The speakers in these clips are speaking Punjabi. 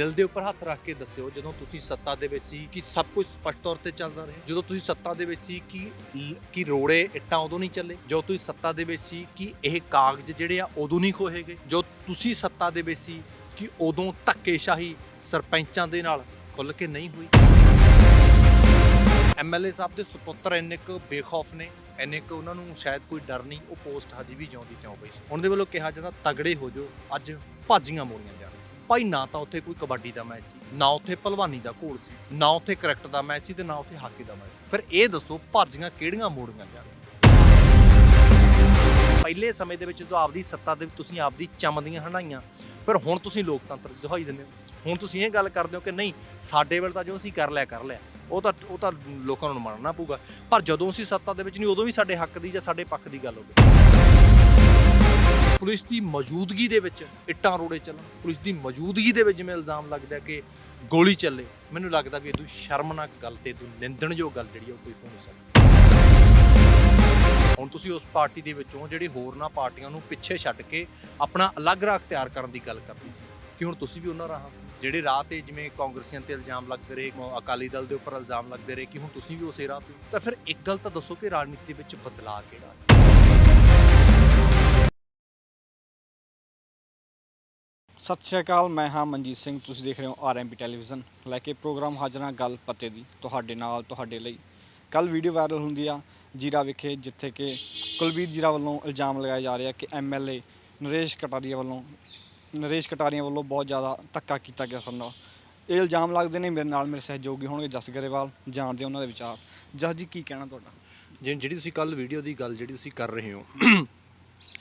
ਦਿਲ ਦੇ ਉੱਪਰ ਹੱਥ ਰੱਖ ਕੇ ਦੱਸਿਓ, ਜਦੋਂ ਤੁਸੀਂ ਸੱਤਾ ਦੇ ਵਿੱਚ ਸੀ ਕਿ ਸਭ ਕੁਝ ਸਪਸ਼ਟ ਤੌਰ ਤੇ ਚੱਲਦਾ ਰਿਹਾ? ਜਦੋਂ ਤੁਸੀਂ ਸੱਤਾ ਦੇ ਵਿੱਚ ਸੀ ਕਿ ਕਿ ਰੋੜੇ ਇੱਟਾਂ ਉਦੋਂ ਨਹੀਂ ਚੱਲੇ? ਜਦੋਂ ਤੁਸੀਂ ਸੱਤਾ ਦੇ ਵਿੱਚ ਸੀ ਕਿ ਇਹ ਕਾਗਜ਼ ਜਿਹੜੇ ਆ ਉਦੋਂ ਨਹੀਂ ਖੋਹੇ ਗਏ? ਜੋ ਤੁਸੀਂ ਸੱਤਾ ਦੇ ਵਿੱਚ ਸੀ ਕਿ ਉਦੋਂ ਧੱਕੇਸ਼ਾਹੀ ਸਰਪੰਚਾਂ ਦੇ ਨਾਲ ਖੁੱਲ ਕੇ ਨਹੀਂ ਹੋਈ? ਐਮਐਲਏ ਸਾਹਿਬ ਦੇ ਸੁਪੁੱਤਰ ਇੰਨੇ ਕੁ ਬੇਖੌਫ ਨੇ, ਇੰਨੇ ਕੁ ਉਹਨਾਂ ਨੂੰ ਸ਼ਾਇਦ ਕੋਈ ਡਰ ਨਹੀਂ, ਉਹ ਪੋਸਟ ਹਜੇ ਵੀ ਜਿਉਂਦੀ ਤਿਉਂ ਪਈ ਸੀ? ਉਹਨਾਂ ਦੇ ਵੱਲੋਂ ਕਿਹਾ ਜਾਂਦਾ ਤਗੜੇ ਹੋ ਜਾਓ, ਅੱਜ ਭਾਜੀਆਂ ਮੋੜੀਆਂ ਜਾਣ। ਭਾਈ ਨਾ ਤਾਂ ਉੱਥੇ ਕੋਈ ਕਬੱਡੀ ਦਾ ਮੈਚ ਸੀ, ਨਾ ਉੱਥੇ ਭਲਵਾਨੀ ਦਾ ਘੋਲ ਸੀ, ਨਾ ਉੱਥੇ ਕ੍ਰਿਕਟ ਦਾ ਮੈਚ ਸੀ ਤੇ ਨਾ ਉੱਥੇ ਹਾਕੀ ਦਾ ਮੈਚ ਸੀ। ਫਿਰ ਇਹ ਦੱਸੋ ਭਾਜੀਆਂ ਕਿਹੜੀਆਂ ਮੋੜੀਆਂ ਜਾਣ ਪਹਿਲੇ ਸਮੇਂ ਦੇ ਵਿੱਚ ਜਦੋਂ ਆਪਦੀ ਸੱਤਾ ਦੇ ਵਿੱਚ ਤੁਸੀਂ ਆਪਦੀ ਚਮਦੀਆਂ ਹੰਡਾਈਆਂ ਪਰ ਹੁਣ ਤੁਸੀਂ ਲੋਕਤੰਤਰ ਦੀ ਦਿਖਾਈ ਦਿੰਦੇ ਹੋ। ਹੁਣ ਤੁਸੀਂ ਇਹ ਗੱਲ ਕਰਦੇ ਹੋ ਕਿ ਨਹੀਂ, ਸਾਡੇ ਵੇਲੇ ਤਾਂ ਜੋ ਅਸੀਂ ਕਰ ਲਿਆ ਕਰ ਲਿਆ। ਉਹ ਤਾਂ ਉਹ ਤਾਂ ਲੋਕਾਂ ਨੂੰ ਮੰਨਣਾ ਪਊਗਾ। ਪਰ ਜਦੋਂ ਅਸੀਂ ਸੱਤਾ ਦੇ ਵਿੱਚ ਨਹੀਂ, ਉਦੋਂ ਵੀ ਸਾਡੇ ਹੱਕ ਦੀ ਜਾਂ ਸਾਡੇ ਪੱਖ ਦੀ ਗੱਲ ਹੋਵੇ ਪੁਲਿਸ ਦੀ ਮੌਜੂਦਗੀ ਦੇ ਵਿੱਚ ਇੱਟਾਂ ਰੋੜੇ ਚੱਲਣ, ਪੁਲਿਸ ਦੀ ਮੌਜੂਦਗੀ ਦੇ ਵਿੱਚ ਜਿਵੇਂ ਇਲਜ਼ਾਮ ਲੱਗਦਾ ਕਿ ਗੋਲੀ ਚੱਲੇ, ਮੈਨੂੰ ਲੱਗਦਾ ਵੀ ਇਹ ਤੋਂ ਸ਼ਰਮਨਾਕ ਗੱਲ ਤੇ ਤੋਂ ਨਿੰਦਣਯੋਗ ਗੱਲ ਜਿਹੜੀ ਆ ਉਹ ਕੋਈ ਹੋ ਨਹੀਂ ਸਕਦੀ। ਹੁਣ ਤੁਸੀਂ ਉਸ ਪਾਰਟੀ ਦੇ ਵਿੱਚੋਂ ਜਿਹੜੀ ਹੋਰਨਾਂ ਪਾਰਟੀਆਂ ਨੂੰ ਪਿੱਛੇ ਛੱਡ ਕੇ ਆਪਣਾ ਅਲੱਗ ਰਾਹ ਅਖਤਿਆਰ ਕਰਨ ਦੀ ਗੱਲ ਕਰਦੀ ਸੀ, ਕਿ ਹੁਣ ਤੁਸੀਂ ਵੀ ਉਹਨਾਂ ਰਾਹ? ਜਿਹੜੇ ਰਾਹ ਤੇ ਜਿਵੇਂ ਕਾਂਗਰਸੀਆਂ ਤੇ ਇਲਜ਼ਾਮ ਲੱਗਦੇ ਰਹੇ ਅਕਾਲੀ ਦਲ ਦੇ ਉੱਪਰ ਇਲਜ਼ਾਮ ਲੱਗਦੇ ਰਹੇ, ਕਿ ਹੁਣ ਤੁਸੀਂ ਵੀ ਉਸੇ ਰਾਹ ਤੇ ਤਾਂ ਫਿਰ ਇੱਕ ਗੱਲ ਤਾਂ ਦੱਸੋ ਕਿ ਰਾਜਨੀਤੀ ਵਿੱਚ ਬਦਲਾਅ ਕਿਹੜਾ ਹੈ? ਸਤਿ ਸ਼੍ਰੀ ਅਕਾਲ, ਮੈਂ ਹਾਂ ਮਨਜੀਤ ਸਿੰਘ, ਤੁਸੀਂ ਦੇਖ ਰਹੇ ਹੋ ਆਰਐਮਪੀ ਟੈਲੀਵਿਜ਼ਨ। ਲੈ ਕੇ ਪ੍ਰੋਗਰਾਮ ਹਾਜ਼ਰਾਂ ਗੱਲ ਪਤੇ ਦੀ, ਤੁਹਾਡੇ ਨਾਲ, ਤੁਹਾਡੇ ਲਈ। ਕੱਲ ਵੀਡੀਓ ਵਾਇਰਲ ਹੁੰਦੀ ਆ ਜੀਰਾ ਵਿਖੇ, ਜਿੱਥੇ ਕਿ ਕੁਲਬੀਰ ਜੀਰਾ ਵੱਲੋਂ ਇਲਜ਼ਾਮ ਲਗਾਇਆ ਜਾ ਰਿਹਾ ਕਿ ਐਮਐਲਏ ਨਰੇਸ਼ ਕਟਾਰੀਆ ਵੱਲੋਂ, ਨਰੇਸ਼ ਕਟਾਰੀਆ ਵੱਲੋਂ ਬਹੁਤ ਜ਼ਿਆਦਾ ਧੱਕਾ ਕੀਤਾ ਗਿਆ ਸਾਡੇ ਨਾਲ ਇਹ ਇਲਜ਼ਾਮ ਲੱਗਦੇ ਨੇ, ਮੇਰੇ ਨਾਲ ਮੇਰੇ ਸਹਿਯੋਗੀ ਹੋਣਗੇ ਜਸ ਗਰੇਵਾਲ, ਜਾਣਦੇ ਉਹਨਾਂ ਦੇ ਵਿਚਾਰ। ਜਸ ਜੀ, ਕੀ ਕਹਿਣਾ ਤੁਹਾਡਾ? ਜਿ- ਜਿਹੜੀ ਤੁਸੀਂ ਕੱਲ ਵੀਡੀਓ ਦੀ ਗੱਲ, ਜਿਹੜੀ ਤੁਸੀਂ ਕਰ ਰਹੇ ਹੋ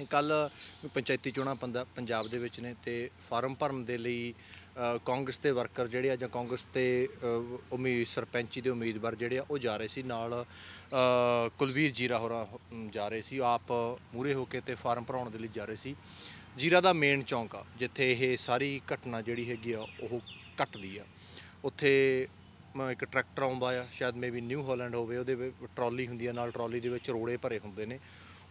ਕੱਲ ਪੰਚਾਇਤੀ ਚੋਣਾਂ ਪੰਦਾ- ਪੰਜਾਬ ਦੇ ਵਿੱਚ ਨੇ ਤੇ ਫਾਰਮ ਭਰਨ ਦੇ ਲਈ ਅ, ਕਾਂਗਰਸ ਦੇ ਵਰਕਰ ਜਿਹੜੇ ਆ ਜਾਂ ਕਾਂਗਰਸ ਦੇ ਅ, ਉਮੀਦ ਸਰਪੰਚੀ ਦੇ ਉਮੀਦਵਾਰ ਜਿਹੜੇ ਆ ਉਹ ਜਾ ਰਹੇ ਸੀ ਨਾਲ ਅ, ਕੁਲਵੀਰ ਜੀਰਾ ਹੋਰਾਂ ਅਮ, ਜਾ ਰਹੇ ਸੀ। ਆਪ ਮੂਰੇ ਹੋ ਕੇ ਤੇ ਫਾਰਮ ਭਰਾਉਣ ਦੇ ਲਈ ਜਾ ਰਹੇ ਸੀ। ਜੀਰਾ ਦਾ ਮੇਨ ਚੌਂਕ ਆ ਜਿੱਥੇ ਇਹ ਸਾਰੀ ਘਟਨਾ ਜਿਹੜੀ ਹੈਗੀ ਆ ਉਹ ਘਟਦੀ ਆ। ਉੱਥੇ ਮ- ਇੱਕ ਟਰੈਕਟਰ ਆਉਂਦਾ ਆ ਸ਼ਾਇਦ ਮੇਬੀ ਨਿਊ ਹਾਲੈਂਡ ਹੋਵੇ ਉਹਦੇ ਵਿੱਚ ਟਰਾਲੀ ਹੁੰਦੀ ਆ ਨਾਲ ਟਰਾਲੀ ਦੇ ਵਿੱਚ ਰੋੜੇ ਭਰੇ ਹੁੰਦੇ ਨੇ।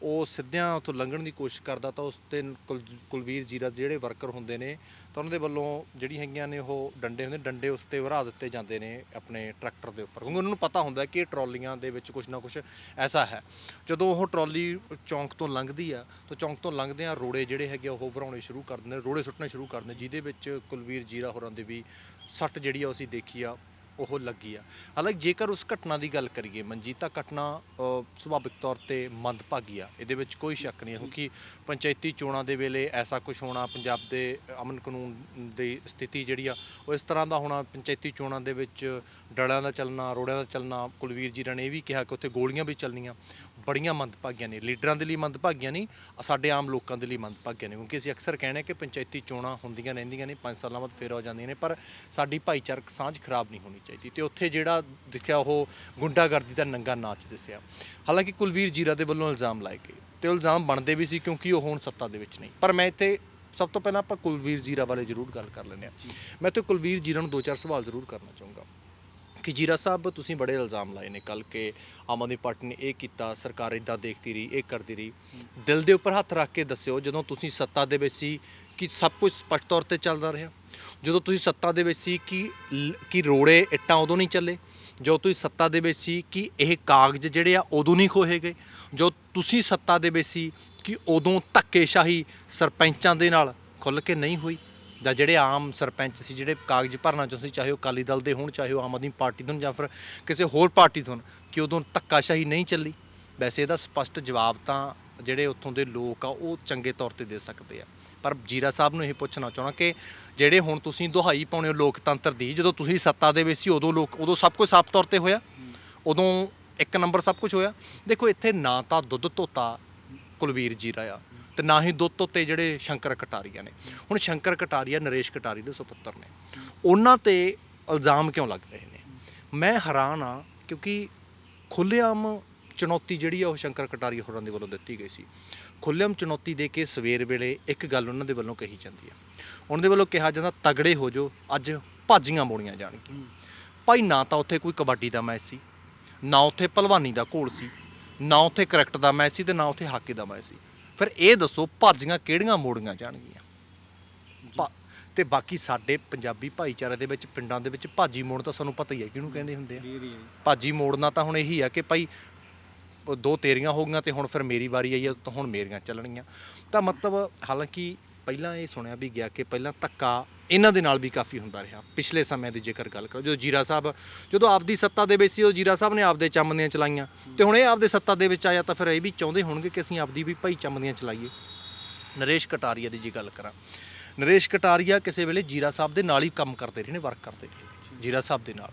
ਉਹ ਸਿੱਧਿਆਂ ਉੱਥੋਂ ਲੰਘਣ ਦੀ ਕੋਸ਼ਿਸ਼ ਕਰਦਾ ਤਾਂ ਉਸ ਤੇ ਕੁਲ- ਕੁਲਵੀਰ ਜੀਰਾ ਦੇ ਜਿਹੜੇ ਵਰਕਰ ਹੁੰਦੇ ਨੇ ਤਾਂ ਉਹਨਾਂ ਦੇ ਵੱਲੋਂ ਜਿਹੜੀ ਹੈਗੀਆਂ ਨੇ ਉਹ ਡੰਡੇ ਹੁੰਦੇ, ਡੰਡੇ ਉਸ ਤੇ ਵਰਾ ਦਿੱਤੇ ਜਾਂਦੇ ਨੇ ਆਪਣੇ ਟਰੈਕਟਰ ਦੇ ਉੱਪਰ, ਕਿਉਂਕਿ ਉਹਨਾਂ ਨੂੰ ਪਤਾ ਹੁੰਦਾ ਕਿ ਇਹ ਟਰਾਲੀਆਂ ਦੇ ਵਿੱਚ ਕੁਝ ਨਾ ਕੁਝ ਐਸਾ ਹੈ। ਜਦੋਂ ਉਹ ਟਰਾਲੀ ਚੌਂਕ ਤੋਂ ਲੰਘਦੀ ਆ, ਤਾਂ ਚੌਂਕ ਤੋਂ ਲੰਘਦਿਆਂ ਰੋੜੇ ਜਿਹੜੇ ਹੈਗੇ ਆ ਉਹ ਵਰਾਉਣੇ ਸ਼ੁਰੂ ਕਰ ਦਿੰਦੇ ਨੇ, ਰੋੜੇ ਸੁੱਟਣੇ ਸ਼ੁਰੂ ਕਰ ਦਿੰਦੇ ਜਿਹਦੇ ਵਿੱਚ ਕੁਲਵੀਰ ਜੀਰਾ ਹੋਰਾਂ ਦੇ ਵੀ ਸੱਟ ਜਿਹੜੀ ਆ ਉਹ ਅਸੀਂ ਦੇਖੀ ਆ। ਉਹ ਲੱਗੀ ਆ। ਹਾਲਾਂਕਿ ਜੇਕਰ ਉਸ ਘਟਨਾ ਦੀ ਗੱਲ ਕਰੀਏ ਮਨਜੀਤ ਤਾਂ ਘਟਨਾ ਅ, ਸੁਭਾਵਿਕ ਤੌਰ ਤੇ ਮੰਦਭਾਗੀ ਆ। ਇਹਦੇ ਵਿੱਚ ਕੋਈ ਸ਼ੱਕ ਨਹੀਂ ਹੈ ਕਿਉਂਕਿ ਪੰਚਾਇਤੀ ਚੋਣਾਂ ਦੇ ਵੇਲੇ ਐਸਾ ਕੁਝ ਹੋਣਾ ਪੰਜਾਬ ਦੇ ਅਮਨ ਕਾਨੂੰਨ ਦੀ ਸਥਿਤੀ ਜਿਹੜੀ ਆ ਉਹ ਇਸ ਤਰ੍ਹਾਂ ਦਾ ਹੋਣਾ ਪੰਚਾਇਤੀ ਚੋਣਾਂ ਦੇ ਵਿੱਚ ਡਲਿਆਂ ਦਾ ਚੱਲਣਾ ਰੋੜਿਆਂ ਦਾ ਚੱਲਣਾ ਕੁਲਵੀਰ ਜੀ ਨੇ ਇਹ ਵੀ ਕਿਹਾ ਕਿ ਉੱਥੇ ਗੋਲੀਆਂ ਵੀ ਚੱਲਣੀਆਂ। ਬੜੀਆਂ ਮੰਦਭਾਗੀਆਂ ਨੇ, ਲੀਡਰਾਂ ਦੇ ਲਈ ਮੰਦਭਾਗੀਆਂ ਨਹੀਂ ਸਾਡੇ ਆਮ ਲੋਕਾਂ ਦੇ ਲਈ ਮੰਦਭਾਗੀਆਂ ਨੇ, ਕਿਉਂਕਿ ਅਸੀਂ ਅਕਸਰ ਕਹਿੰਦੇ ਕਿ ਪੰਚਾਇਤੀ ਚੋਣਾਂ ਹੁੰਦੀਆਂ ਰਹਿੰਦੀਆਂ ਨੇ 5 ਸਾਲਾਂ ਬਾਅਦ ਫੇਰ ਹੋ ਜਾਂਦੀਆਂ ਨੇ, ਪਰ ਸਾਡੀ ਭਾਈਚਾਰਕ ਸਾਂਝ ਖਰਾਬ ਨਹੀਂ ਹੋਣੀ ਚਾਹੀਦੀ ਤੇ ਉੱਥੇ ਜਿਹੜਾ ਦਿਖਿਆ ਉਹ ਗੁੰਡਾਗਰਦੀ ਦਾ ਨੰਗਾ ਨਾਚ ਦਿਸਿਆ। ਹਾਲਾਂਕਿ ਕੁਲਵੀਰ ਜੀਰਾ ਦੇ ਵੱਲੋਂ ਇਲਜ਼ਾਮ ਲਾਏ ਗਏ ਤੇ ਉਹ ਇਲਜ਼ਾਮ ਬਣਦੇ ਵੀ ਸੀ ਕਿਉਂਕਿ ਉਹ ਹੁਣ ਸੱਤਾ ਦੇ ਵਿੱਚ ਨਹੀਂ। ਪਰ ਮੈਂ ਇੱਥੇ ਸਭ ਤੋਂ ਪਹਿਲਾਂ ਆਪਾਂ ਕੁਲਵੀਰ ਜੀਰਾ ਬਾਰੇ ਜ਼ਰੂਰ ਗੱਲ ਕਰ ਲੈਂਦੇ ਹਾਂ। ਮੈਂ ਤੇ ਕੁਲਵੀਰ ਜੀਰਾ ਨੂੰ ਦੋ ਚਾਰ ਸਵਾਲ ਜ਼ਰੂਰ ਕਰਨਾ ਚਾਹੂੰਗਾ। ਕਿ ਜੀਰਾ ਸਾਹਿਬ, ਤੁਸੀਂ ਬੜੇ ਇਲਜ਼ਾਮ ਲਾਏ ਨੇ ਕੱਲ ਕਿ ਆਮ ਆਦਮੀ ਪਾਰਟੀ ਨੇ ਇਹ ਕੀਤਾ, ਸਰਕਾਰ ਇਦਾਂ ਦੇਖਦੀ ਰਹੀ, ਇਹ ਕਰਦੀ ਰਹੀ। ਦਿਲ ਦੇ ਉੱਪਰ ਹੱਥ ਰੱਖ ਕੇ ਦੱਸਿਓ, ਜਦੋਂ ਤੁਸੀਂ ਸੱਤਾ ਦੇ ਵਿੱਚ ਸੀ ਕਿ ਸਭ ਕੁਝ ਸਪਸ਼ਟ ਤੌਰ ਤੇ ਚੱਲਦਾ ਰਿਹਾ, ਜਦੋਂ ਤੁਸੀਂ ਸੱਤਾ ਦੇ ਵਿੱਚ ਸੀ ਕਿ ਕਿ ਰੋੜੇ ਇੱਟਾਂ ਉਦੋਂ ਨਹੀਂ ਚੱਲੇ ਜੋ ਤੁਸੀਂ ਸੱਤਾ ਦੇ ਵਿੱਚ ਸੀ ਕਿ ਇਹ ਕਾਗਜ਼ ਜਿਹੜੇ ਆ ਉਦੋਂ ਨਹੀਂ ਖੋਹੇ ਗਏ ਜੋ ਤੁਸੀਂ ਸੱਤਾ ਦੇ ਵਿੱਚ ਸੀ ਕਿ ਉਦੋਂ ਧੱਕੇਸ਼ਾਹੀ ਸਰਪੰਚਾਂ ਦੇ ਨਾਲ ਖੁੱਲ ਕੇ ਨਹੀਂ ਹੋਈ ਜਾਂ ਜਿਹੜੇ ਆਮ ਸਰਪੰਚ ਸੀ, ਜਿਹੜੇ ਕਾਗਜ਼ ਭਰਨਾ ਚਾਹੁੰਦੇ ਸੀ, ਚਾਹੇ ਉਹ ਅਕਾਲੀ ਦਲ ਦੇ ਹੋਣ, ਚਾਹੇ ਉਹ ਆਮ ਆਦਮੀ ਪਾਰਟੀ ਦੇ ਹੋਣ ਜਾਂ ਫਿਰ ਕਿਸੇ ਹੋਰ ਪਾਰਟੀ ਤੋਂ ਹੋਣ, ਕਿ ਉਦੋਂ ਧੱਕਾਸ਼ਾਹੀ ਨਹੀਂ ਚੱਲੀ? ਵੈਸੇ ਇਹਦਾ ਸਪਸ਼ਟ ਜਵਾਬ ਤਾਂ ਜਿਹੜੇ ਉੱਥੋਂ ਦੇ ਲੋਕ ਆ, ਉਹ ਚੰਗੇ ਤੌਰ ਤੇ ਦੇ ਸਕਦੇ ਆ। ਪਰ ਜੀਰਾ ਸਾਹਿਬ ਨੂੰ ਇਹ ਪੁੱਛਣਾ ਚਾਹਣਾ ਕਿ ਜਿਹੜੇ ਹੁਣ ਤੁਸੀਂ ਦੁਹਾਈ ਪਾਉਣੇ ਹੋ ਲੋਕਤੰਤਰ ਦੀ, ਜਦੋਂ ਤੁਸੀਂ ਸੱਤਾ ਦੇ ਵਿੱਚ ਸੀ, ਉਦੋਂ ਲੋਕ, ਉਦੋਂ ਸਭ ਕੁਝ ਸਾਫ਼ ਤੌਰ ਤੇ ਹੋਇਆ? ਉਦੋਂ ਇੱਕ ਨੰਬਰ ਸਭ ਕੁਝ ਹੋਇਆ? ਦੇਖੋ, ਇੱਥੇ ਨਾ ਤਾਂ ਦੁੱਧ ਧੋਤਾ ਕੁਲਵੀਰ ਜੀਰਾ ਆ। ਤੇ ਨਾ ਹੀ ਦੁੱਧ ਧੋਤੇ ਜਿਹੜੇ ਸ਼ੰਕਰ ਕਟਾਰੀਆ ਨੇ। ਹੁਣ ਸ਼ੰਕਰ ਕਟਾਰੀਆ, ਨਰੇਸ਼ ਕਟਾਰੀ ਦੇ ਸੁਪੁੱਤਰ ਨੇ। ਉਹਨਾਂ ਤੇ ਇਲਜ਼ਾਮ ਕਿਉਂ ਲੱਗ ਰਹੇ ਨੇ? ਮੈਂ ਹੈਰਾਨ ਆ ਕਿਉਂਕਿ ਖੁੱਲ੍ਹੇਆਮ ਚੁਣੌਤੀ ਜਿਹੜੀ ਆ ਉਹ ਸ਼ੰਕਰ ਕਟਾਰੀ ਹੋਰਾਂ ਦੇ ਵੱਲੋਂ ਦਿੱਤੀ ਗਈ ਸੀ। ਖੁੱਲ੍ਹੇਆਮ ਚੁਣੌਤੀ ਦੇ ਕੇ ਸਵੇਰ ਵੇਲੇ ਇੱਕ ਗੱਲ ਉਹਨਾਂ ਦੇ ਵੱਲੋਂ ਕਹੀ ਜਾਂਦੀ ਹੈ ਉਹਨਾਂ ਦੇ ਵੱਲੋਂ ਕਿਹਾ ਜਾਂਦਾ, ਤਗੜੇ ਹੋ ਜਾਓ, ਅੱਜ ਭਾਜੀਆਂ ਮੋੜੀਆਂ ਜਾਣਗੀਆਂ। ਭਾਈ ਨਾ ਤਾਂ ਉੱਥੇ ਕੋਈ ਕਬੱਡੀ ਦਾ ਮੈਚ ਸੀ, ਨਾ ਉੱਥੇ ਪਹਿਲਵਾਨੀ ਦਾ ਘੋਲ ਸੀ, ਨਾ ਉੱਥੇ ਕ੍ਰਿਕਟ ਦਾ ਮੈਚ ਸੀ ਤੇ ਨਾ ਉੱਥੇ ਹਾਕੀ ਦਾ ਮੈਚ ਸੀ। ਫਿਰ ਇਹ ਦੱਸੋ ਭਾਜੀਆਂ ਕਿਹੜੀਆਂ ਮੋੜੀਆਂ ਜਾਣਗੀਆਂ? ਤੇ ਬਾਕੀ ਸਾਡੇ ਪੰਜਾਬੀ ਭਾਈਚਾਰੇ ਦੇ ਵਿੱਚ ਪਿੰਡਾਂ ਦੇ ਵਿੱਚ ਭਾਜੀ ਮੋੜ ਤਾਂ ਸਾਨੂੰ ਪਤਾ ਹੀ ਹੈ ਕਿਹਨੂੰ ਕਹਿੰਦੇ ਹੁੰਦੇ ਆ? ਭਾਜੀ ਮੋੜਨਾ ਤਾਂ ਹੁਣ ਇਹੀ ਆ ਕਿ ਭਾਈ ਉਹ ਦੋ ਤੇਰੀਆਂ ਹੋ ਗਈਆਂ ਤੇ ਹੁਣ ਫਿਰ ਮੇਰੀ ਵਾਰੀ ਆਈ ਆ ਤਾਂ ਹੁਣ ਮੇਰੀਆਂ ਚੱਲਣਗੀਆਂ। ਤਾਂ ਮਤਲਬ ਹਾਲਾਂਕਿ ਪਹਿਲਾਂ ਇਹ ਸੁਣਿਆ ਵੀ ਗਿਆ ਕਿ ਪਹਿਲਾਂ ਧੱਕਾ ਇਹਨਾਂ ਦੇ ਨਾਲ ਵੀ ਕਾਫੀ ਹੁੰਦਾ ਰਿਹਾ, ਪਿਛਲੇ ਸਮੇਂ ਦੀ ਜੇਕਰ ਗੱਲ ਕਰੋ, ਜਦੋਂ ਜੀਰਾ ਸਾਹਿਬ, ਜਦੋਂ ਆਪਦੀ ਸੱਤਾ ਦੇ ਵਿੱਚ ਸੀ ਉਹ ਜੀਰਾ ਸਾਹਿਬ ਨੇ ਆਪਦੇ ਚੰਮਦੀਆਂ ਚਲਾਈਆਂ, ਤੇ ਹੁਣ ਇਹ ਆਪਦੇ ਸੱਤਾ ਦੇ ਵਿੱਚ ਆਇਆ ਤਾਂ ਫਿਰ ਇਹ ਵੀ ਚਾਹੁੰਦੇ ਹੋਣਗੇ ਕਿ ਅਸੀਂ ਆਪਦੀ ਵੀ ਭਾਈ ਚੰਮਦੀਆਂ ਚਲਾਈਏ। ਨਰੇਸ਼ ਕਟਾਰੀਆ ਦੀ ਜੀ ਗੱਲ ਕਰਾਂ, ਨਰੇਸ਼ ਕਟਾਰੀਆ ਕਿਸੇ ਵੇਲੇ ਜੀਰਾ ਸਾਹਿਬ ਦੇ ਨਾਲ ਹੀ ਕੰਮ ਕਰਦੇ ਰਹੇ ਨੇ ਵਰਕ ਕਰਦੇ ਰਹੇ ਨੇ। ਜੀਰਾ ਸਾਹਿਬ ਦੇ ਨਾਲ।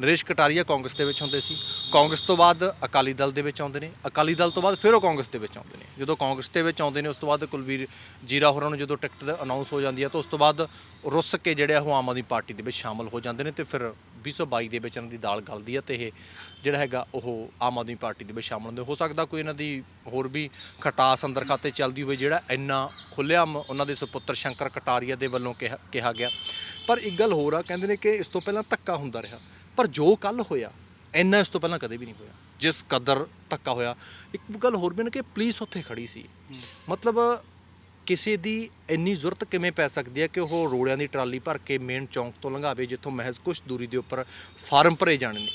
ਨਰੇਸ਼ ਕਟਾਰੀਆ ਕਾਂਗਰਸ ਦੇ ਵਿੱਚ ਹੁੰਦੇ ਸੀ। ਕਾਂਗਰਸ ਤੋਂ ਬਾਅਦ ਅਕਾਲੀ ਦਲ ਦੇ ਵਿੱਚ ਆਉਂਦੇ ਨੇ। ਅਕਾਲੀ ਦਲ ਤੋਂ ਬਾਅਦ ਫਿਰ ਉਹ ਕਾਂਗਰਸ ਦੇ ਵਿੱਚ ਆਉਂਦੇ ਨੇ। ਜਦੋਂ ਕਾਂਗਰਸ ਦੇ ਵਿੱਚ ਆਉਂਦੇ ਨੇ, ਉਸ ਤੋਂ ਬਾਅਦ ਕੁਲਵੀਰ ਜੀਰਾ ਹੋਰਾਂ ਨੂੰ ਜਦੋਂ ਟਿਕਟ ਅਨਾਉਂਸ ਹੋ ਜਾਂਦੀ ਹੈ ਤਾਂ ਉਸ ਤੋਂ ਬਾਅਦ ਰੁੱਸ ਕੇ ਜਿਹੜੇ ਆ ਉਹ ਆਮ ਆਦਮੀ ਪਾਰਟੀ ਦੇ ਵਿੱਚ ਸ਼ਾਮਲ ਹੋ ਜਾਂਦੇ ਨੇ ਤੇ ਫਿਰ 2022 ਦੇ ਵਿੱਚ ਇਹਨਾਂ ਦੀ ਦਾਲ ਗਲਦੀ ਹੈ ਤੇ ਇਹ ਜਿਹੜਾ ਹੈਗਾ ਉਹ ਆਮ ਆਦਮੀ ਪਾਰਟੀ ਦੇ ਵਿੱਚ ਸ਼ਾਮਲ ਹੁੰਦੇ। ਹੋ ਸਕਦਾ ਕੋਈ ਇਹਨਾਂ ਦੀ ਹੋਰ ਵੀ ਖਟਾਸ ਅੰਦਰ ਖਾਤੇ ਚੱਲਦੀ ਹੋਵੇ ਜਿਹੜਾ ਇੰਨਾ ਖੁੱਲ੍ਹੇਆਮ ਉਹਨਾਂ ਦੇ ਸੁਪੁੱਤਰ ਸ਼ੰਕਰ ਕਟਾਰੀਆ ਦੇ ਵੱਲੋਂ ਕਿਹਾ ਕਿਹਾ ਗਿਆ। ਪਰ ਇੱਕ ਗੱਲ ਹੋਰ ਆ ਕਹਿੰਦੇ ਨੇ ਕਿ ਇਸ ਤੋਂ ਪਹਿਲਾਂ ਧੱਕਾ ਹੁੰਦਾ ਰਿਹਾ। ਪਰ ਜੋ ਕੱਲ ਹੋਇਆ ਇੰਨਾ ਇਸ ਤੋਂ ਪਹਿਲਾਂ ਕਦੇ ਵੀ ਨਹੀਂ ਹੋਇਆ ਜਿਸ ਕਦਰ ਧੱਕਾ ਹੋਇਆ। ਇੱਕ ਗੱਲ ਹੋਰ ਵੀ ਨੇ ਕਿ ਪੁਲਿਸ ਉੱਥੇ ਖੜੀ ਸੀ। ਮਤਲਬ ਕਿਸੇ ਦੀ ਇੰਨੀ ਜ਼ਰੂਰਤ ਕਿਵੇਂ ਪੈ ਸਕਦੀ ਹੈ ਕਿ ਉਹ ਰੋੜਿਆਂ ਦੀ ਟਰਾਲੀ ਭਰ ਕੇ ਮੇਨ ਚੌਂਕ ਤੋਂ ਲੰਘਾਵੇ ਜਿੱਥੋਂ ਮਹਿਜ਼ ਕੁਝ ਦੂਰੀ ਦੇ ਉੱਪਰ ਫਾਰਮ ਭਰੇ ਜਾਣੇ ਨੇ?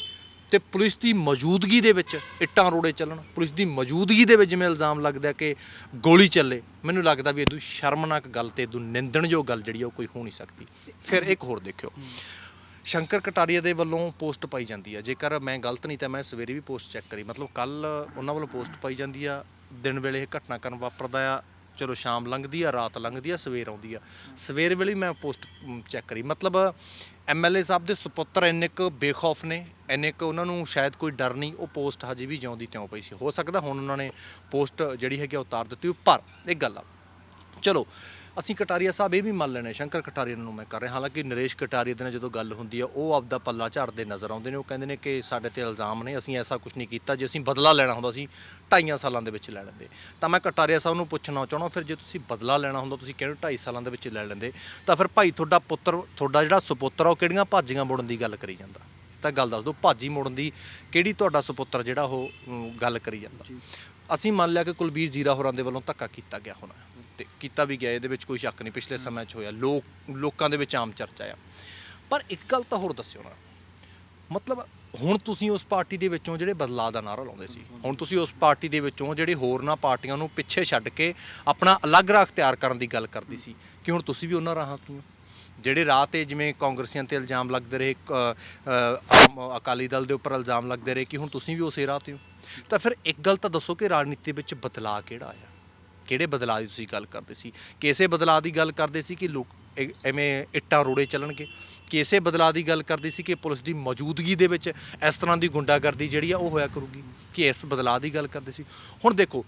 ਤੇ ਪੁਲਿਸ ਦੀ ਮੌਜੂਦਗੀ ਦੇ ਵਿੱਚ ਇੱਟਾਂ ਰੋੜੇ ਚੱਲਣ, ਪੁਲਿਸ ਦੀ ਮੌਜੂਦਗੀ ਦੇ ਵਿੱਚ ਜਿਵੇਂ ਇਲਜ਼ਾਮ ਲੱਗਦਾ ਕਿ ਗੋਲੀ ਚੱਲੇ, ਮੈਨੂੰ ਲੱਗਦਾ ਵੀ ਇਦੋਂ ਸ਼ਰਮਨਾਕ ਗੱਲ ਤੇ ਇਹਦੂ ਨਿੰਦਣਯੋਗ ਗੱਲ ਜਿਹੜੀ ਆ, ਉਹ ਕੋਈ ਹੋ ਨਹੀਂ ਸਕਦੀ। ਫਿਰ ਇੱਕ ਹੋਰ ਦੇਖਿਓ। ਸ਼ੰਕਰ ਕਟਾਰੀਆ ਦੇ ਵੱਲੋਂ ਪੋਸਟ ਪਾਈ ਜਾਂਦੀ ਆ। ਜੇਕਰ ਮੈਂ ਗਲਤ ਨਹੀਂ ਤਾਂ ਮੈਂ ਸਵੇਰੇ ਵੀ ਪੋਸਟ ਚੈੱਕ ਕਰੀ। ਮਤਲਬ ਕੱਲ ਉਹਨਾਂ ਵੱਲੋਂ ਪੋਸਟ ਪਾਈ ਜਾਂਦੀ ਆ। ਦਿਨ ਵੇਲੇ ਇਹ ਘਟਨਾਕ੍ਰਮ ਵਾਪਰਦਾ ਆ। ਚਲੋ ਸ਼ਾਮ ਲੰਘਦੀ ਆ ਰਾਤ ਲੰਘਦੀ ਆ ਸਵੇਰ ਆਉਂਦੀ ਆ। ਸਵੇਰ ਵੇਲੇ ਮੈਂ ਪੋਸਟ ਚੈੱਕ ਕਰੀ। ਮਤਲਬ ਐਮਐਲਏ ਸਾਹਿਬ ਦੇ ਸੁਪੁੱਤਰ ਇੰਨੇ ਕੁ ਬੇਖੌਫ ਨੇ ਇੰਨੇ ਕੁ ਉਹਨਾਂ ਨੂੰ ਸ਼ਾਇਦ ਕੋਈ ਡਰ ਨਹੀਂ ਉਹ ਪੋਸਟ ਹਜੇ ਵੀ ਜਿਉਂਦੀ ਤਿਉਂ ਪਈ ਸੀ। ਹੋ ਸਕਦਾ ਹੁਣ ਉਹਨਾਂ ਨੇ ਪੋਸਟ ਜਿਹੜੀ ਹੈਗੀ ਆ ਉਤਾਰ ਦਿੱਤੀ ਹੋਈ, ਪਰ ਇੱਕ ਗੱਲ ਆ। ਚਲੋ ਅਸੀਂ ਕਟਾਰੀਆ ਸਾਹਿਬ ਇਹ ਵੀ ਮੰਨ ਲੈਣੇ ਸ਼ੰਕਰ ਕਟਾਰੀਆ ਨੂੰ ਮੈਂ ਕਰ ਰਿਹਾ ਹਾਲਾਂਕਿ ਨਰੇਸ਼ ਕਟਾਰੀਆ ਦੇ ਨਾਲ ਜਦੋਂ ਗੱਲ ਹੁੰਦੀ ਆ ਉਹ ਆਪਦਾ ਪੱਲਾ ਝਾੜਦੇ ਨਜ਼ਰ ਆਉਂਦੇ ਨੇ ਉਹ ਕਹਿੰਦੇ ਨੇ ਕਿ ਸਾਡੇ ਤੇ ਇਲਜ਼ਾਮ ਨੇ ਅਸੀਂ ਐਸਾ ਕੁਝ ਨਹੀਂ ਕੀਤਾ ਜੇ ਅਸੀਂ ਬਦਲਾ ਲੈਣਾ ਹੁੰਦਾ ਸੀ ਢਾਈਆਂ ਸਾਲਾਂ ਦੇ ਵਿੱਚ ਲੈ ਲੈਂਦੇ। ਤਾਂ ਮੈਂ ਕਟਾਰੀਆ ਸਾਹਿਬ ਨੂੰ ਪੁੱਛਣਾ ਚਾਹਣਾ ਫਿਰ ਜੇ ਤੁਸੀਂ ਬਦਲਾ ਲੈਣਾ ਹੁੰਦਾ ਤੁਸੀਂ ਕਿਹੜੇ ਢਾਈ ਸਾਲਾਂ ਦੇ ਵਿੱਚ ਲੈ ਲੈਂਦੇ ਤਾਂ ਫਿਰ ਭਾਈ ਤੁਹਾਡਾ ਪੁੱਤਰ ਤੁਹਾਡਾ ਜਿਹੜਾ ਸੁਪੁੱਤਰ ਆ ਉਹ ਕਿਹੜੀਆਂ ਭਾਜੀਆਂ ਮੋੜਨ ਦੀ ਗੱਲ ਕਰੀ ਜਾਂਦਾ? ਤਾਂ ਗੱਲ ਦੱਸ ਦਿਓ ਭਾਜੀ ਮੋੜਨ ਦੀ ਕਿਹੜੀ ਤੁਹਾਡਾ ਸੁਪੁੱਤਰ ਜਿਹੜਾ ਉਹ ਗੱਲ ਕਰੀ ਜਾਂਦਾ? ਅਸੀਂ ਮੰਨ ਲਿਆ ਕਿ ਕੁਲਬੀਰ ਜੀਰਾ ਹੋਰਾਂ ਦੇ ਵੱਲੋਂ ਧੱਕਾ ਕੀਤਾ ਗਿਆ ਹੋਣਾ। ਤੇ ਕੀਤਾ ਵੀ ਗਿਆ, ਇਹਦੇ ਵਿੱਚ ਕੋਈ ਸ਼ੱਕ ਨਹੀਂ, ਪਿਛਲੇ ਸਮੇਂ 'ਚ ਹੋਇਆ, ਲੋਕ, ਲੋਕਾਂ ਦੇ ਵਿੱਚ ਆਮ ਚਰਚਾ ਆ। ਪਰ ਇੱਕ ਗੱਲ ਤਾਂ ਹੋਰ ਦੱਸਿਓ ਨਾ, ਮਤਲਬ ਹੁਣ ਤੁਸੀਂ ਉਸ ਪਾਰਟੀ ਦੇ ਵਿੱਚੋਂ ਜਿਹੜੇ ਬਦਲਾਅ ਦਾ ਨਾਰਾ ਲਾਉਂਦੇ ਸੀ, ਹੁਣ ਤੁਸੀਂ ਉਸ ਪਾਰਟੀ ਦੇ ਵਿੱਚੋਂ ਜਿਹੜੇ ਹੋਰਨਾਂ ਪਾਰਟੀਆਂ ਨੂੰ ਪਿੱਛੇ ਛੱਡ ਕੇ ਆਪਣਾ ਅਲੱਗ ਰਾਹ ਅਖਤਿਆਰ ਕਰਨ ਦੀ ਗੱਲ ਕਰਦੀ ਸੀ, ਕਿ ਹੁਣ ਤੁਸੀਂ ਵੀ ਉਹਨਾਂ ਰਾਹਾਂ ਤੋਂ ਜਿਹੜੇ ਰਾਹ ਤੇ ਜਿਵੇਂ ਕਾਂਗਰਸੀਆਂ ਤੇ ਇਲਜ਼ਾਮ ਲੱਗਦੇ ਰਹੇ ਅਕਾਲੀ ਦਲ ਦੇ ਉੱਪਰ ਇਲਜ਼ਾਮ ਲੱਗਦੇ ਰਹੇ ਕਿ ਹੁਣ ਤੁਸੀਂ ਵੀ ਉਸੇ ਰਾਹ ਤੇ ਹੋ? ਤਾਂ ਫਿਰ ਇੱਕ ਗੱਲ ਤਾਂ ਦੱਸੋ ਕਿ ਰਾਜਨੀਤੀ ਵਿੱਚ ਬਦਲਾਅ ਕਿਹੜਾ ਆਇਆ? ਕਿਹੜੇ ਬਦਲਾਅ ਦੀ ਤੁਸੀਂ ਗੱਲ ਕਰਦੇ ਸੀ? ਕਿਸੇ ਬਦਲਾਅ ਦੀ ਗੱਲ ਕਰਦੇ ਸੀ ਕਿ ਲੋਕ ਐ- ਐਵੇਂ ਇੱਟਾਂ ਰੋੜੇ ਚੱਲਣਗੇ? ਕਿਸੇ ਬਦਲਾਅ ਦੀ ਗੱਲ ਕਰਦੇ ਸੀ ਕਿ ਪੁਲਿਸ ਦੀ ਮੌਜੂਦਗੀ ਦੇ ਵਿੱਚ ਇਸ ਤਰ੍ਹਾਂ ਦੀ ਗੁੰਡਾਗਰਦੀ ਜਿਹੜੀ ਆ ਉਹ ਹੋਇਆ ਕਰੂਗੀ? ਕਿ ਇਸ ਬਦਲਾਅ ਦੀ ਗੱਲ ਕਰਦੇ ਸੀ? ਹੁਣ ਦੇਖੋ,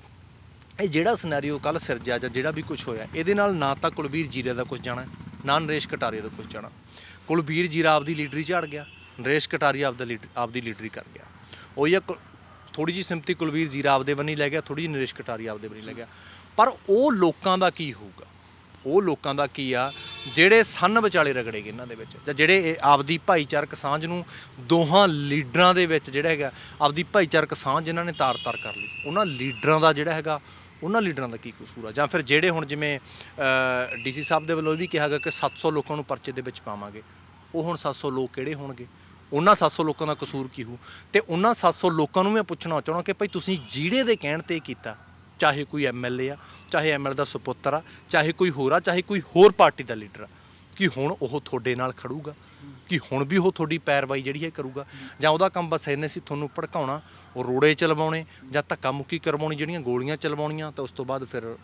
ਇਹ ਜਿਹੜਾ ਸਿਨੈਰੀਓ ਕੱਲ ਸਿਰਜਿਆ ਜਾਂ ਜਿਹੜਾ ਵੀ ਕੁਝ ਹੋਇਆ, ਇਹਦੇ ਨਾਲ ਨਾ ਤਾਂ ਕੁਲਬੀਰ ਜੀਰੇ ਦਾ ਕੁਝ ਜਾਣਾ, ਨਾ ਨਰੇਸ਼ ਕਟਾਰੀਆ ਦਾ ਕੁਝ ਜਾਣਾ। ਕੁਲਬੀਰ ਜੀਰਾ ਆਪਦੀ ਲੀਡਰੀ ਝਾੜ ਗਿਆ, ਨਰੇਸ਼ ਕਟਾਰੀਆ ਆਪਦਾ ਲੀਡ, ਆਪਦੀ ਲੀਡਰੀ ਕਰ ਗਿਆ। ਉਹ ਇਹ ਥੋੜੀ ਜੀ ਸਿੰਪਤੀ ਕੁਲਵੀਰ ਜੀਰਾ ਆਪਦੇ ਬੰਨੀ ਲੈ ਗਿਆ ਥੋੜੀ ਜੀ ਨਰੇਸ਼ ਕਟਾਰੀਆ ਆਪਦੇ ਬੰਨੀ ਲੈ ਗਿਆ। ਪਰ ਉਹ ਲੋਕਾਂ ਦਾ ਕੀ ਹੋਊਗਾ? ਉਹ ਲੋਕਾਂ ਦਾ ਕੀ ਆ? ਜਿਹੜੇ ਸੰਨ ਵਿਚਾਲੇ ਰਗੜੇ ਗਏ ਇਹਨਾਂ ਦੇ ਵਿੱਚ, ਜਾਂ ਜਿਹੜੇ ਆਪਦੀ ਭਾਈਚਾਰਕ ਸਾਂਝ ਨੂੰ ਦੋਹਾਂ ਲੀਡਰਾਂ ਦੇ ਵਿੱਚ ਜਿਹੜਾ ਹੈਗਾ, ਆਪਦੀ ਭਾਈਚਾਰਕ ਸਾਂਝ ਇਹਨਾਂ ਨੇ ਤਾਰ-ਤਾਰ ਕਰ ਲਈ। ਉਹਨਾਂ ਲੀਡਰਾਂ ਦਾ ਜਿਹੜਾ ਹੈਗਾ, ਉਹਨਾਂ ਲੀਡਰਾਂ ਦਾ ਕੀ ਕਸੂਰ ਆ? ਜਾਂ ਫਿਰ ਜਿਹੜੇ ਹੁਣ ਜਿਵੇਂ ਡੀਸੀ ਸਾਹਿਬ ਦੇ ਵੱਲੋਂ ਇਹ ਵੀ ਕਿਹਾ ਗਿਆ ਕਿ 700 ਲੋਕਾਂ ਨੂੰ ਪਰਚੇ ਦੇ ਵਿੱਚ ਪਾਵਾਂਗੇ। ਉਹ ਹੁਣ 700 ਲੋਕ ਕਿਹੜੇ ਹੋਣਗੇ? ਉਹਨਾਂ 700 ਲੋਕਾਂ ਦਾ ਕਸੂਰ ਕੀ ਹੋ ਤੇ ਉਹਨਾਂ 700 ਲੋਕਾਂ ਨੂੰ ਮੈਂ ਪੁੱਛਣਾ ਚਾਹਣਾ ਕਿ ਭਾਈ ਤੁਸੀਂ ਜਿਹੜੇ ਦੇ ਕਹਿਣ ਤੇ ਕੀਤਾ। ਚਾਹੇ ਕੋਈ ਐਮਐਲਏ ਆ, ਚਾਹੇ ਐਮਐਲ ਦਾ ਸੁਪੁੱਤਰ ਆ, ਚਾਹੇ ਕੋਈ ਹੋਰ ਆ, ਚਾਹੇ ਕੋਈ ਹੋਰ ਪਾਰਟੀ ਦਾ ਲੀਡਰ ਆ, ਕਿ ਹੁਣ ਉਹ ਤੁਹਾਡੇ ਨਾਲ ਖੜੂਗਾ। ਕਿ ਹੁਣ ਵੀ ਉਹ ਤੁਹਾਡੀ ਪੈਰਵਾਈ ਜਿਹੜੀ ਹੈ ਕਰੂਗਾ ਜਾਂ ਉਹਦਾ ਕੰਮ ਬਸ ਇੰਨੇ ਸੀ ਤੁਹਾਨੂੰ ਭੜਕਾਉਣਾ, ਉਹ ਰੋੜੇ ਚਲਵਾਉਣੇ ਜਾਂ ਧੱਕਾ ਮੁੱਕੀ ਕਰਵਾਉਣੀ ਜਿਹੜੀਆਂ ਗੋਲੀਆਂ ਚਲਵਾਉਣੀਆਂ ਤਾਂ ਉਸ ਤੋਂ ਬਾਅਦ ਫਿਰ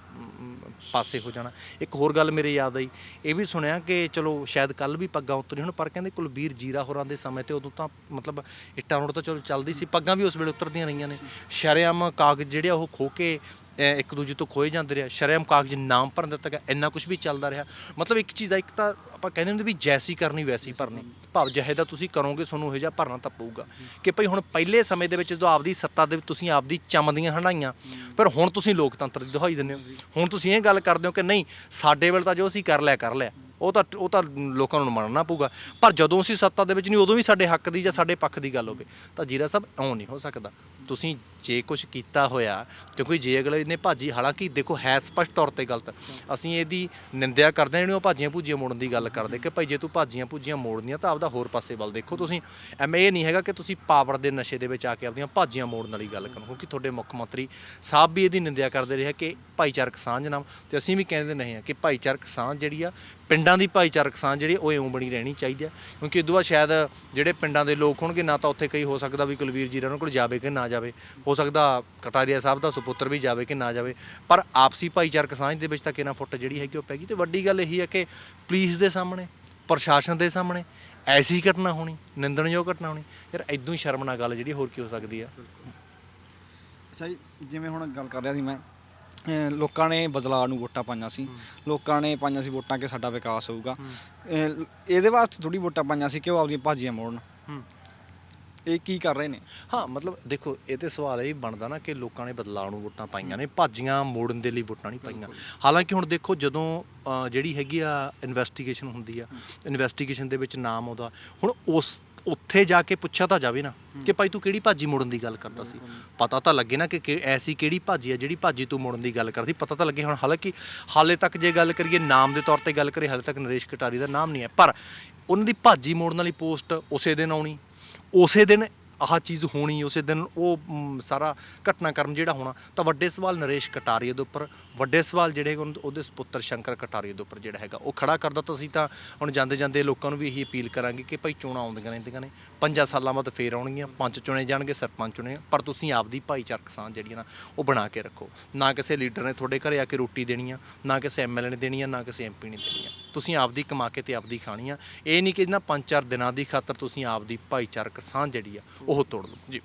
ਪਾਸੇ ਹੋ ਜਾਣਾ। ਇੱਕ ਹੋਰ ਗੱਲ ਮੇਰੇ ਯਾਦ ਆਈ, ਇਹ ਵੀ ਸੁਣਿਆ ਕਿ ਚਲੋ ਸ਼ਾਇਦ ਕੱਲ ਵੀ ਪੱਗਾਂ ਉਤਰੀ ਹੁਣ, ਪਰ ਕਹਿੰਦੇ ਕੁਲਬੀਰ ਜੀਰਾ ਹੋਰਾਂ ਦੇ ਸਮੇਂ ਤੇ ਉਦੋਂ ਤਾਂ ਮਤਲਬ ਇੱਟਾਂ ਰੋਡ ਤਾਂ ਚਲੋ ਚੱਲਦੀ ਸੀ, ਪੱਗਾਂ ਵੀ ਉਸ ਵੇਲੇ ਉਤਰਦੀਆਂ ਰਹੀਆਂ ਨੇ। ਸ਼ਰੇਆਮ ਕਾਗਜ਼ ਜਿਹੜੇ ਆ ਉਹ ਖੋ ਕੇ ਇੱਕ ਦੂਜੇ ਤੋਂ ਖੋਏ ਜਾਂਦੇ ਰਿਹਾ ਸ਼ਰਮ ਕਾਗਜ਼ ਨਾਮ ਭਰਨ ਦਿੱਤਾ ਗਿਆ, ਇੰਨਾ ਕੁਝ ਵੀ ਚੱਲਦਾ ਰਿਹਾ। ਮਤਲਬ ਇੱਕ ਚੀਜ਼ ਆ ਇੱਕ ਤਾਂ ਆਪਾਂ ਕਹਿੰਦੇ ਹੁੰਦੇ ਵੀ ਜੈਸੀ ਕਰਨੀ ਵੈਸੀ ਭਰਨੀ। ਭਾਵ ਜਿਹੇ ਦਾ ਤੁਸੀਂ ਕਰੋਗੇ, ਤੁਹਾਨੂੰ ਇਹੋ ਜਿਹਾ ਭਰਨਾ ਤਾਂ ਪਊਗਾ। ਕਿ ਭਈ ਹੁਣ ਪਹਿਲੇ ਸਮੇਂ ਦੇ ਵਿੱਚ ਜਦੋਂ ਆਪਦੀ ਸੱਤਾ ਦੇ ਵਿੱਚ ਤੁਸੀਂ ਆਪਦੀ ਚਮਦੀਆਂ ਹੰਡਾਈਆਂ ਪਰ ਹੁਣ ਤੁਸੀਂ ਲੋਕਤੰਤਰ ਦੀ ਦਿਖਾਈ ਦਿੰਦੇ ਹੋ। ਹੁਣ ਤੁਸੀਂ ਇਹ ਗੱਲ ਕਰਦੇ ਹੋ ਕਿ ਨਹੀਂ, ਸਾਡੇ ਵੇਲੇ ਤਾਂ ਜੋ ਅਸੀਂ ਕਰ ਲਿਆ ਕਰ ਲਿਆ। ਉਹ ਤਾਂ ਉਹ ਤਾਂ ਲੋਕਾਂ ਨੂੰ ਮੰਨਣਾ ਪਊਗਾ। ਪਰ ਜਦੋਂ ਅਸੀਂ ਸੱਤਾ ਦੇ ਵਿੱਚ ਨਹੀਂ, ਉਦੋਂ ਵੀ ਸਾਡੇ ਹੱਕ ਦੀ ਜਾਂ ਸਾਡੇ ਪੱਖ ਦੀ ਗੱਲ ਹੋਵੇ। ਤਾਂ ਜੀਰਾ ਸਾਹਿਬ, ਇਉਂ ਨਹੀਂ ਹੋ ਸਕਦਾ। ਤੁਸੀਂ ਜੇ ਕੁਝ ਕੀਤਾ ਹੋਇਆ, ਕਿਉਂਕਿ ਜੇ ਅਗਲੇ ਨੇ ਭਾਜੀ, ਹਾਲਾਂਕਿ ਦੇਖੋ ਹੈ ਸਪਸ਼ਟ ਤੌਰ ਤੇ ਗਲਤ। ਅਸੀਂ ਇਹਦੀ ਨਿੰਦਿਆ ਕਰਦੇ ਹਾਂ ਜਿਹੜੀ ਉਹ ਭਾਜੀਆਂ ਭੂਜੀਆਂ ਮੋੜਨ ਦੀ ਗੱਲ ਕਰਦੇ ਕਿ ਭਾਈ ਜੇ ਤੂੰ ਭਾਜੀਆਂ ਭੂਜੀਆਂ ਮੋੜਨੀਆਂ ਤਾਂ ਆਪਦਾ ਹੋਰ ਪਾਸੇ ਵੱਲ ਦੇਖੋ। ਤੁਸੀਂ ਐਵੇਂ ਇਹ ਨਹੀਂ ਹੈਗਾ ਕਿ ਤੁਸੀਂ ਪਾਵਰ ਦੇ ਨਸ਼ੇ ਦੇ ਵਿੱਚ ਆ ਕੇ ਆਪਦੀਆਂ ਭਾਜੀਆਂ ਮੋੜਨ ਵਾਲੀ ਗੱਲ ਕਰੋ ਕਿਉਂਕਿ ਤੁਹਾਡੇ ਮੁੱਖ ਮੰਤਰੀ ਸਾਹਿਬ ਵੀ ਇਹਦੀ ਨਿੰਦਿਆ ਕਰਦੇ ਰਹੇ ਕਿ ਭਾਈਚਾਰਕ ਸਾਂਝ ਨਾਮ ਤੇ ਅਸੀਂ ਵੀ ਕਹਿੰਦੇ ਨਹੀਂ ਹਾਂ ਕਿ ਭਾਈਚਾਰਕ ਸਾਂਝ ਜਿਹੜੀ ਆ, ਪਿੰਡਾਂ ਦੀ ਭਾਈਚਾਰਕ ਸਾਂਝ ਜਿਹੜੀ ਉਹ ਇਉਂ ਬਣੀ ਰਹਿਣੀ ਚਾਹੀਦੀ ਆ। ਕਿਉਂਕਿ ਇਦੋਂ ਬਾਅਦ ਸ਼ਾਇਦ ਜਿਹੜੇ ਪਿੰਡਾਂ ਦੇ ਲੋਕ ਹੋਣਗੇ, ਨਾ ਤਾਂ ਉੱਥੇ ਕਈ ਹੋ ਸਕਦਾ ਵੀ ਕੁਲਵੀਰ ਜੀ ਉਹਨਾਂ ਕੋਲ ਜਾਵੇ ਕਿ ਨਾ ਜਾਵੇ। ਹੋ ਸਕਦਾ ਕਟਾਰੀਆ ਸਾਹਿਬ ਦਾ ਸੁਪੁੱਤਰ ਵੀ ਜਾਵੇ ਕਿ ਨਾ ਜਾਵੇ ਪਰ ਆਪਸੀ ਭਾਈਚਾਰਕ ਸਾਂਝ ਦੇ ਵਿੱਚ ਤਾਂ ਕਿਨਾ ਫੁੱਟ ਜਿਹੜੀ ਹੈਗੀ ਉਹ ਪੈ ਗਈ ਤੇ ਵੱਡੀ ਗੱਲ ਇਹੀ ਹੈ ਕਿ ਪੁਲਿਸ ਦੇ ਸਾਹਮਣੇ ਪ੍ਰਸ਼ਾਸਨ ਦੇ ਸਾਹਮਣੇ ਐਸੀ ਘਟਨਾ ਹੋਣੀ ਨਿੰਦਣਯੋਗ ਘਟਨਾ ਹੋਣੀ ਯਾਰ ਐਦੋਂ ਹੀ ਸ਼ਰਮਨਾਕ ਗੱਲ ਜਿਹੜੀ ਹੋਰ ਕੀ ਹੋ ਸਕਦੀ ਆ ਅੱਛਾ ਜੀ ਜਿਵੇਂ ਹੁਣ ਗੱਲ ਕਰ ਰਿਹਾ ਸੀ ਮੈਂ ਲੋਕਾਂ ਨੇ ਬਦਲਾਅ ਨੂੰ ਵੋਟਾਂ ਪਾਈਆਂ ਸੀ ਲੋਕਾਂ ਨੇ ਪਾਈਆਂ ਸੀ ਵੋਟਾਂ ਕਿ ਸਾਡਾ ਵਿਕਾਸ ਹੋਊਗਾ। ਇਹਦੇ ਵਾਸਤੇ ਥੋੜੀ ਵੋਟਾਂ ਪਾਈਆਂ ਸੀ ਕਿ ਉਹ ਆਪਦੀਆਂ ਭਾਜੀਆਂ ਮੋੜਨ। ਇਹ ਕੀ ਕਰ ਰਹੇ ਨੇ? ਹਾਂ ਮਤਲਬ ਦੇਖੋ ਇਹ ਤੇ ਸਵਾਲ ਇਹ ਬਣਦਾ ਨਾ ਕਿ ਲੋਕਾਂ ਨੇ ਬਦਲਾਅ ਨੂੰ ਵੋਟਾਂ ਪਾਈਆਂ ਨੇ ਭਾਜੀਆਂ ਮੋੜਨ ਦੇ ਲਈ ਵੋਟਾਂ ਨਹੀਂ ਪਾਈਆਂ। ਹਾਲਾਂਕਿ ਹੁਣ ਦੇਖੋ ਜਦੋਂ ਜਿਹੜੀ ਹੈਗੀ ਆ ਇਨਵੈਸਟੀਗੇਸ਼ਨ ਹੁੰਦੀ ਆ ਇਨਵੈਸਟੀਗੇਸ਼ਨ ਦੇ ਵਿੱਚ ਨਾਮ ਆਉਂਦਾ ਹੁਣ ਉਸ ਉੱਥੇ ਜਾ ਕੇ ਪੁੱਛਿਆ ਤਾਂ ਜਾਵੇ ਨਾ ਕਿ ਭਾਈ ਤੂੰ ਕਿਹੜੀ ਭਾਜੀ ਮੋੜਨ ਦੀ ਗੱਲ ਕਰਦਾ ਸੀ? ਪਤਾ ਤਾਂ ਲੱਗੇ ਨਾ ਕਿ ਕਿ ਐਸੀ ਕਿਹੜੀ ਭਾਜੀ ਆ ਜਿਹੜੀ ਭਾਜੀ ਤੂੰ ਮੋੜਨ ਦੀ ਗੱਲ ਕਰਦੀ। ਪਤਾ ਤਾਂ ਲੱਗੇ ਹੁਣ ਹਾਲਾਂਕਿ ਹਾਲੇ ਤੱਕ ਜੇ ਗੱਲ ਕਰੀਏ ਨਾਮ ਦੇ ਤੌਰ ਤੇ ਗੱਲ ਕਰੀਏ ਹਾਲੇ ਤੱਕ ਨਰੇਸ਼ ਕਟਾਰੀ ਦਾ ਨਾਮ ਨਹੀਂ ਹੈ। ਪਰ ਉਹਨਾਂ ਦੀ ਭਾਜੀ ਮੋੜਨ ਵਾਲੀ ਪੋਸਟ ਉਸੇ ਦਿਨ ਆਉਣੀ ਉਸੇ ਦਿਨ ਆਹ ਚੀਜ਼ ਹੋਣੀ ਉਸੇ ਦਿਨ ਉਹ ਮ, ਸਾਰਾ ਘਟਨਾਕ੍ਰਮ ਜਿਹੜਾ ਹੋਣਾ ਤਾਂ ਵੱਡੇ ਸਵਾਲ ਨਰੇਸ਼ ਕਟਾਰੀਆ ਦੇ ਉੱਪਰ ਵੱਡੇ ਸਵਾਲ ਜਿਹੜੇ ਉਹਨ- ਉਹਦੇ ਸੁਪੁੱਤਰ ਸ਼ੰਕਰ ਕਟਾਰੀਆ ਦੇ ਉੱਪਰ ਜਿਹੜਾ ਹੈਗਾ, ਉਹ ਖੜਾ ਕਰਦਾ ਤਾਂ ਅਸੀਂ ਤਾਂ ਹੁਣ ਜਾਂਦੇ ਜਾਂਦੇ ਲੋਕਾਂ ਨੂੰ ਵੀ ਇਹੀ ਅਪੀਲ ਕਰਾਂਗੇ ਕਿ ਭਾਈ ਚੋਣਾਂ ਆਉਂਦੀਆਂ ਰਹਿੰਦੀਆਂ ਨੇ। ਪੰਜਾਂ ਸਾਲਾਂ ਬਾਅਦ ਫੇਰ ਆਉਣਗੀਆਂ, ਪੰਜ ਚੁਣੇ ਜਾਣਗੇ, ਸਰਪੰਚ ਚੁਣੇ ਪਰ ਤੁਸੀਂ ਆਪਦੀ ਭਾਈਚਾਰਕ ਸਾਂਝ ਜਿਹੜੀ ਨਾ, ਉਹ ਬਣਾ ਕੇ ਰੱਖੋ। ਨਾ ਕਿਸੇ ਲੀਡਰ ਨੇ ਤੁਹਾਡੇ ਘਰੇ ਆ ਕੇ ਰੋਟੀ ਦੇਣੀ ਆ, ਨਾ ਕਿਸੇ ਐਮਐਲਏ ਨੇ ਦੇਣੀ ਆ, ਨਾ ਕਿਸੇ ਐਮਪੀ ਨੇ ਦੇਣੀ ਆ। ਤੁਸੀਂ ਆਪਦੀ ਕਮਾ ਕੇ ਤੇ ਆਪਦੀ ਖਾਣੀ ਆ। ਇਹ ਨਹੀਂ ਕਿ ਇਹਨਾਂ ਪੰਜ ਚਾਰ ਦਿਨਾਂ ਦੀ ਖਾਤਰ ਤੁਸੀਂ ਆਪਦੀ ਭਾਈਚਾਰਕ ਸਾਂਝ ਜਿਹੜੀ ਆ, ਉਹ ਤੋੜ ਲਓ ਜੀ।